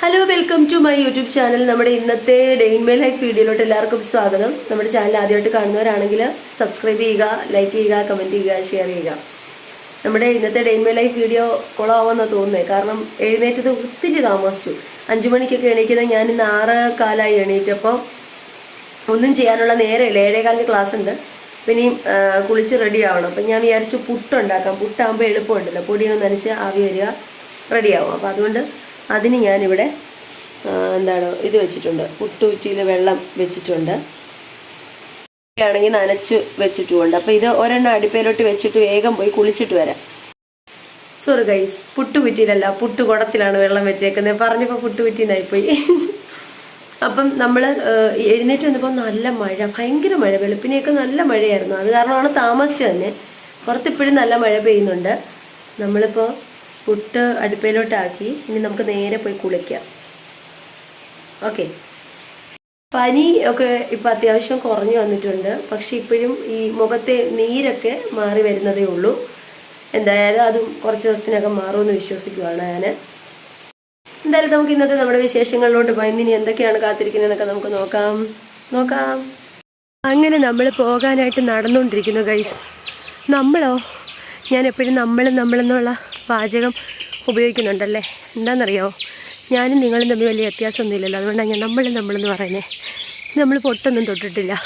Hello welcome to my YouTube channel നമ്മുടെ ഇന്നത്തെ day in my life വീഡിയോയിലോട്ട് എല്ലാവർക്കും സ്വാഗതം. നമ്മുടെ ചാനൽ ആദ്യമായിട്ട് കാണുന്നവരാണെങ്കിൽ സബ്സ്ക്രൈബ് ചെയ്യുക ലൈക്ക് ചെയ്യുക കമന്റ് ചെയ്യുക ഷെയർ ചെയ്യുക. നമ്മുടെ ഇന്നത്തെ day in my life video കുളമാവെന്നാണ് തോന്നുന്നത് കാരണം എഴുന്നേറ്റത് ഒത്തിരി താമസിച്ചു. അഞ്ചു മണിക്കൊക്കെ എണീക്കുന്നത് ഞാൻ ഇന്ന് ആറ് കാലമായി എണീറ്റപ്പോൾ ഒന്നും ചെയ്യാനുള്ള നേരമില്ല. ഏഴേകാലിന് ക്ലാസ് ഉണ്ട്. പിന്നെയും കുളിച്ച് റെഡി ആവണം. അപ്പം ഞാൻ വിചാരിച്ചു പുട്ടുണ്ടാക്കാം. പുട്ടാകുമ്പോൾ എളുപ്പമുണ്ടല്ലോ. പൊടിയൊന്നും നനച്ച് ആവി വരിക റെഡിയാവും അപ്പോൾ അതുകൊണ്ട് അതിന് ഞാനിവിടെ എന്താണ് ഇത് വെച്ചിട്ടുണ്ട്. പുട്ടുച്ചിയിൽ വെള്ളം വെച്ചിട്ടുണ്ട്. ആണെങ്കിൽ നനച്ച് വെച്ചിട്ടുമുണ്ട്. അപ്പോൾ ഇത് ഒരെണ്ണം അടുപ്പയിലോട്ട് വെച്ചിട്ട് വേഗം പോയി കുളിച്ചിട്ട് വരാം. സോറി ഗൈസ് പുട്ടുകുറ്റിയിലല്ല പുട്ടുകുടത്തിലാണ് വെള്ളം വെച്ചേക്കുന്നത് പറഞ്ഞപ്പോൾ പുട്ടുകുറ്റിന്നായിപ്പോയി അപ്പം നമ്മൾ എഴുന്നേറ്റ് വന്നപ്പോൾ നല്ല മഴ ഭയങ്കര മഴ വെളുപ്പിനെയൊക്കെ നല്ല മഴയായിരുന്നു. അത് കാരണമാണ് താമസിച്ചു തന്നെ പുറത്തിപ്പോഴും നല്ല മഴ പെയ്യുന്നുണ്ട്. നമ്മളിപ്പോൾ പുട്ട് അടുപ്പയിലോട്ടാക്കി. ഇനി നമുക്ക് നേരെ പോയി കുളിക്കാം. ഓക്കെ. പനി ഒക്കെ ഇപ്പം അത്യാവശ്യം കുറഞ്ഞു വന്നിട്ടുണ്ട്. പക്ഷെ ഇപ്പോഴും ഈ മുഖത്തെ നീരൊക്കെ മാറി വരുന്നതേ ഉള്ളൂ. എന്തായാലും അതും കുറച്ച് ദിവസത്തിനകം മാറുമെന്ന് വിശ്വസിക്കുകയാണ് ഞാൻ എന്തായാലും നമുക്ക് ഇന്നത്തെ നമ്മുടെ വിശേഷങ്ങളിലോട്ട് പോയി. ഇനി എന്തൊക്കെയാണ് കാത്തിരിക്കുന്നതെന്നൊക്കെ നമുക്ക് നോക്കാം. നോക്കാം. അങ്ങനെ നമ്മൾ പോകാനായിട്ട് നടന്നുകൊണ്ടിരിക്കുന്നു ഗൈസ് നമ്മളോ? ഞാൻ എപ്പോഴും നമ്മൾ നമ്മളെന്നുള്ള വാചകം ഉപയോഗിക്കുന്നുണ്ടല്ലേ? എന്താണെന്നറിയോ ഞാനും നിങ്ങളും തമ്മിൽ വലിയ വ്യത്യാസമൊന്നുമില്ലല്ലോ. അതുകൊണ്ടാണ് ഞാൻ നമ്മളും നമ്മളെന്ന് പറയുന്നത് നമ്മൾ പൊട്ടൊന്നും തൊട്ടിട്ടില്ല.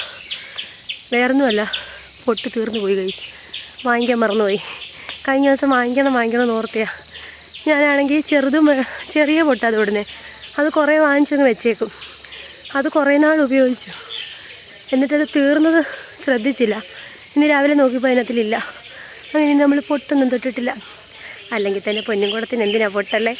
വേറൊന്നുമല്ല. പൊട്ട് തീർന്നു പോയി കൈസ് വാങ്ങിക്കാൻ മറന്നുപോയി. കഴിഞ്ഞ ദിവസം വാങ്ങിക്കണം വാങ്ങിക്കണം എന്ന് ഓർത്തിയാ. ഞാനാണെങ്കിൽ ചെറുതും ചെറിയ പൊട്ടാ തൊടുന്നത് അത് കുറേ വാങ്ങിച്ചങ്ങ് വെച്ചേക്കും. അത് കുറേ നാൾ ഉപയോഗിച്ചു. എന്നിട്ടത് തീർന്നത് ശ്രദ്ധിച്ചില്ല. ഇന്ന് രാവിലെ നോക്കിയപ്പോൾ അതിനകത്തിലില്ല. അങ്ങനെ നമ്മൾ പൊട്ടൊന്നും തൊട്ടിട്ടില്ല. അല്ലെങ്കിൽ തന്നെ പൊന്നും കുടത്തിന് എന്തിനാണ് പൊട്ടല്ലേ?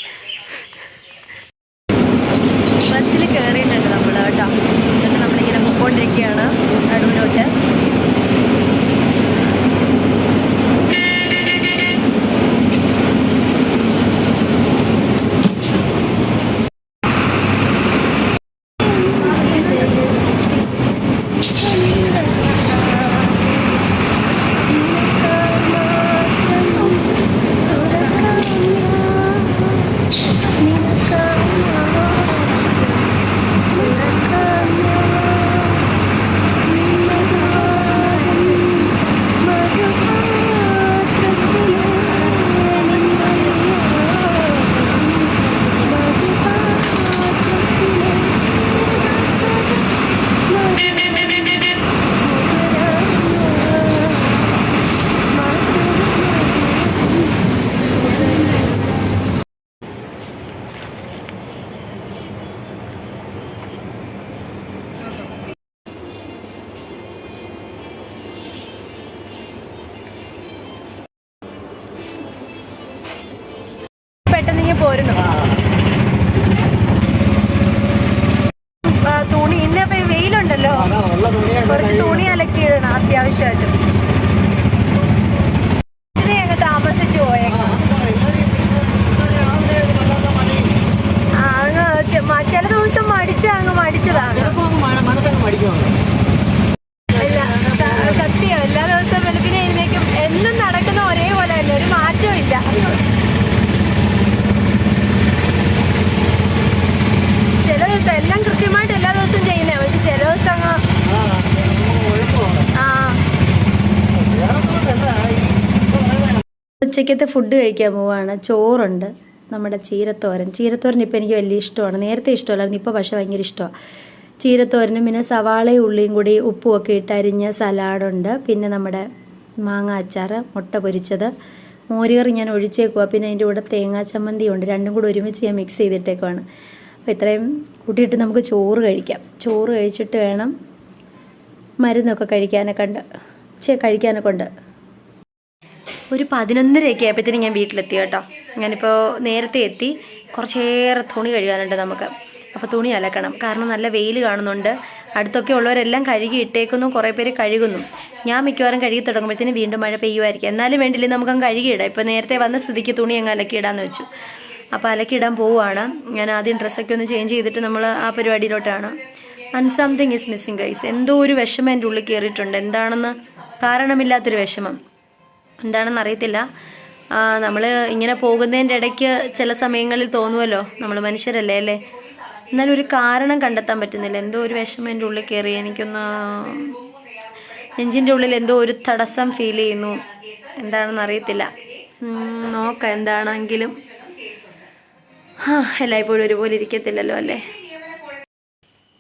പോരുന്നു. തുണി ഇന്നിപ്പോ വെയിലുണ്ടല്ലോ. കുറച്ച് തുണി അലക്കി ഇടണം അത്യാവശ്യമായിട്ട് ഇതിനെ അങ്ങ് താമസിച്ചു പോയേക്കാം ആ അങ്ങ് ചെ- മ- ചില ദിവസം മടിച്ച അങ്ങ് മടിച്ചതാണ് ഇല്ല സ- സത്യം എല്ലാ ദിവസവും വെളുപ്പിനെ എഴുന്നേക്കും എന്നും നടക്കുന്ന ഒരേപോലെ തന്നെ ഒരു മാറ്റവും ഇല്ല ചില ദിവസം എല്ലാം കൃത്യമായിട്ട് എല്ലാ ദിവസവും ചെയ്യുന്നേ പക്ഷെ ചില ദിവസം അങ്ങ് ആ ഉച്ചയ്ക്കത്തെ ഫുഡ് കഴിക്കാൻ പോവാണ്. ചോറുണ്ട് നമ്മുടെ ചീരത്തോരൻ. ചീരത്തോരൻ ഇപ്പം എനിക്ക് വലിയ ഇഷ്ടമാണ്. നേരത്തെ ഇഷ്ടമല്ലായിരുന്നു ഇപ്പോൾ പക്ഷേ ഭയങ്കര ഇഷ്ടമാണ്. ചീരത്തോരനും പിന്നെ സവാളയും ഉള്ളിയും കൂടി ഉപ്പും ഒക്കെ ഇട്ട് അരിഞ്ഞ സലാഡുണ്ട് പിന്നെ നമ്മുടെ മാങ്ങ അച്ചാർ മുട്ട പൊരിച്ചത്. മോരുകറി ഞാൻ ഒഴിച്ചേക്കുക പിന്നെ അതിന്റെ കൂടെ തേങ്ങാ ചമ്മന്തിയുണ്ട് രണ്ടും കൂടി ഒരുമിച്ച് ഞാൻ മിക്സ് ചെയ്തിട്ടേക്കുവാണ്. അപ്പോൾ ഇത്രയും കൂട്ടിയിട്ട് നമുക്ക് ചോറ് കഴിക്കാം. ചോറ് കഴിച്ചിട്ട് വേണം മരുന്നൊക്കെ കഴിക്കാനൊക്കെ ഉണ്ട്. ചേ കഴിക്കാനൊക്കെ ഉണ്ട്. ഒരു പതിനൊന്നരയൊക്കെ ആയപ്പോഴത്തേനും ഞാൻ വീട്ടിലെത്തി കേട്ടോ. ഞാനിപ്പോൾ നേരത്തെ എത്തി. കുറച്ചേറെ തുണി കഴുകാനുണ്ട് നമുക്ക്. അപ്പോൾ തുണി അലക്കണം. കാരണം നല്ല വെയിൽ കാണുന്നുണ്ട്. അടുത്തൊക്കെ ഉള്ളവരെല്ലാം കഴുകി ഇട്ടേക്കുന്നു. കുറേ പേര് കഴുകുന്നു. ഞാൻ മിക്കവാറും കഴുകി തുടങ്ങുമ്പോഴത്തേനും വീണ്ടും മഴ പെയ്യുമായിരിക്കും. എന്നാലും വേണ്ടില്ല നമുക്ക് അങ്ങ് കഴുകിയിടാം. ഇപ്പോൾ നേരത്തെ വന്ന സ്ഥിതിക്ക് തുണി അങ്ങ് അലക്കിയിടാന്ന് വെച്ചു. അപ്പോൾ അലക്കിയിടാൻ പോവുകയാണ്. ഞാൻ ആദ്യം ഡ്രസ്സൊക്കെ ഒന്ന് ചേഞ്ച് ചെയ്തിട്ട് നമ്മൾ ആ പരിപാടിയിലോട്ടാണ്. And something is missing guys എന്തോ ഒരു വിഷമം എന്റെ ഉള്ളിൽ കയറിയിട്ടുണ്ട്. എന്താണെന്ന് കാരണമില്ലാത്തൊരു വിഷമം. എന്താണെന്ന് അറിയത്തില്ല നമ്മൾ ഇങ്ങനെ പോകുന്നതിന്റെ ഇടയ്ക്ക് ചില സമയങ്ങളിൽ തോന്നുമല്ലോ നമ്മൾ മനുഷ്യരല്ലേ അല്ലേ? എന്നാലും ഒരു കാരണം കണ്ടെത്താൻ പറ്റുന്നില്ല. എന്തോ ഒരു വിഷമം എന്റെ ഉള്ളിൽ കയറി. എനിക്കൊന്ന് നെഞ്ചിന്റെ ഉള്ളിൽ എന്തോ ഒരു തടസ്സം ഫീൽ ചെയ്യുന്നു. എന്താണെന്ന് അറിയത്തില്ല നോക്കാം എന്താണെങ്കിലും. ആ എല്ലായ്പ്പോഴും ഒരുപോലെ ഇരിക്കത്തില്ലല്ലോ അല്ലേ?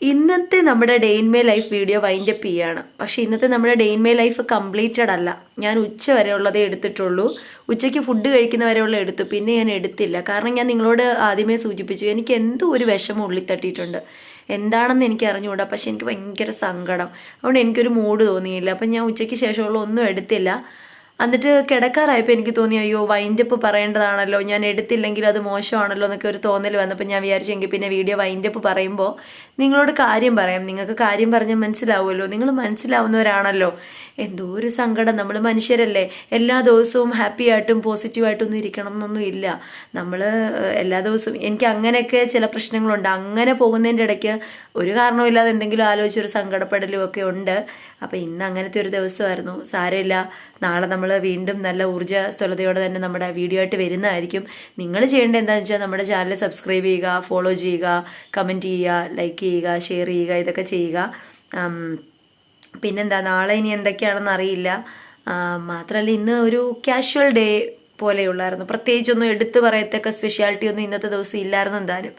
ഇന്നത്തെ നമ്മുടെ day in my life video wind up ചെയ്യാണ്. പക്ഷേ ഇന്നത്തെ നമ്മുടെ day in my life completed അല്ല. ഞാൻ ഉച്ച വരെ ഉള്ളതേ എടുത്തിട്ടുള്ളൂ. ഉച്ചയ്ക്ക് ഫുഡ് കഴിക്കുന്ന വരെയുള്ള എടുത്തു. പിന്നെ ഞാൻ എടുത്തില്ല. കാരണം ഞാൻ നിങ്ങളോട് ആദ്യമേ സൂചിപ്പിച്ചു. എനിക്ക് എന്തോ ഒരു വിഷമം ഉള്ളിൽ തട്ടിയിട്ടുണ്ട്. എന്താണെന്ന് എനിക്ക് അറിഞ്ഞുകൂടാ. പക്ഷെ എനിക്ക് ഭയങ്കര സങ്കടം. അതുകൊണ്ട് എനിക്കൊരു മൂഡ് തോന്നിയില്ല. അപ്പം ഞാൻ ഉച്ചയ്ക്ക് ശേഷമുള്ള ഒന്നും എടുത്തില്ല. എന്നിട്ട് കിടക്കാറായപ്പോൾ എനിക്ക് തോന്നി അയ്യോ വൈൻഡപ്പ് പറയേണ്ടതാണല്ലോ. ഞാൻ എടുത്തില്ലെങ്കിൽ അത് മോശമാണല്ലോ എന്നൊക്കെ ഒരു തോന്നൽ വന്നപ്പോൾ ഞാൻ വിചാരിച്ചെങ്കിൽ പിന്നെ വീഡിയോ വൈൻഡപ്പ് പറയുമ്പോൾ നിങ്ങളോട് കാര്യം പറയാം. നിങ്ങൾക്ക് കാര്യം പറഞ്ഞാൽ മനസ്സിലാവുമല്ലോ. നിങ്ങൾ മനസ്സിലാവുന്നവരാണല്ലോ. എന്തോ ഒരു സങ്കടം. നമ്മൾ മനുഷ്യരല്ലേ. എല്ലാ ദിവസവും ഹാപ്പി ആയിട്ടും പോസിറ്റീവായിട്ടും ഒന്നും ഇരിക്കണം എന്നൊന്നും ഇല്ല. നമ്മൾ എല്ലാ ദിവസവും എനിക്ക് അങ്ങനെയൊക്കെ ചില പ്രശ്നങ്ങളുണ്ട്. അങ്ങനെ പോകുന്നതിന്റെ ഇടയ്ക്ക് ഒരു കാരണവുമില്ലാതെ എന്തെങ്കിലും ആലോചിച്ചൊരു സങ്കടപ്പെടലും ഒക്കെ ഉണ്ട്. അപ്പോൾ ഇന്ന് അങ്ങനത്തെ ഒരു ദിവസമായിരുന്നു. സാരമില്ല. നാളെ നമ്മൾ വീണ്ടും നല്ല ഊർജസ്വലതയോടെ തന്നെ നമ്മുടെ വീഡിയോ ആയിട്ട് വരുന്നതായിരിക്കും. നിങ്ങൾ ചെയ്യേണ്ടത് എന്താണെന്ന് വെച്ചാൽ നമ്മുടെ ചാനൽ സബ്സ്ക്രൈബ് ചെയ്യുക ഫോളോ ചെയ്യുക കമന്റ് ചെയ്യുക ലൈക്ക് ചെയ്യുക ഷെയർ ചെയ്യുക ഇതൊക്കെ ചെയ്യുക. പിന്നെന്താ നാളെ ഇനി എന്തൊക്കെയാണെന്ന് അറിയില്ല. മാത്രമല്ല ഇന്ന് ഒരു കാഷ്വൽ ഡേ പോലെയുള്ളായിരുന്നു. പ്രത്യേകിച്ചൊന്നും എടുത്തു പറയത്തക്ക സ്പെഷ്യാലിറ്റി ഒന്നും ഇന്നത്തെ ദിവസം ഇല്ലായിരുന്നു എന്തായാലും.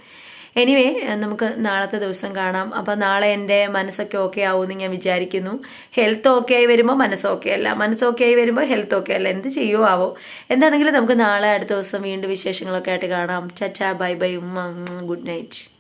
എനിവേ നമുക്ക് നാളത്തെ ദിവസം കാണാം. അപ്പോൾ നാളെ എന്റെ മനസ്സൊക്കെ ഓക്കെ ആവുമെന്ന് ഞാൻ വിചാരിക്കുന്നു. ഹെൽത്ത് ഓക്കെ ആയി വരുമ്പോൾ മനസ്സ് ഓക്കെ അല്ല. മനസ്സ് ഓക്കെ ആയി വരുമ്പോൾ ഹെൽത്ത് ഓക്കെ അല്ല. എന്ത് ചെയ്യുമോ ആവോ. എന്താണെങ്കിലും നമുക്ക് നാളെ അടുത്ത ദിവസം വീണ്ടും വിശേഷങ്ങളൊക്കെ ആയിട്ട് കാണാം. ചച്ചാ ബൈ ബൈ ഗുഡ് നൈറ്റ്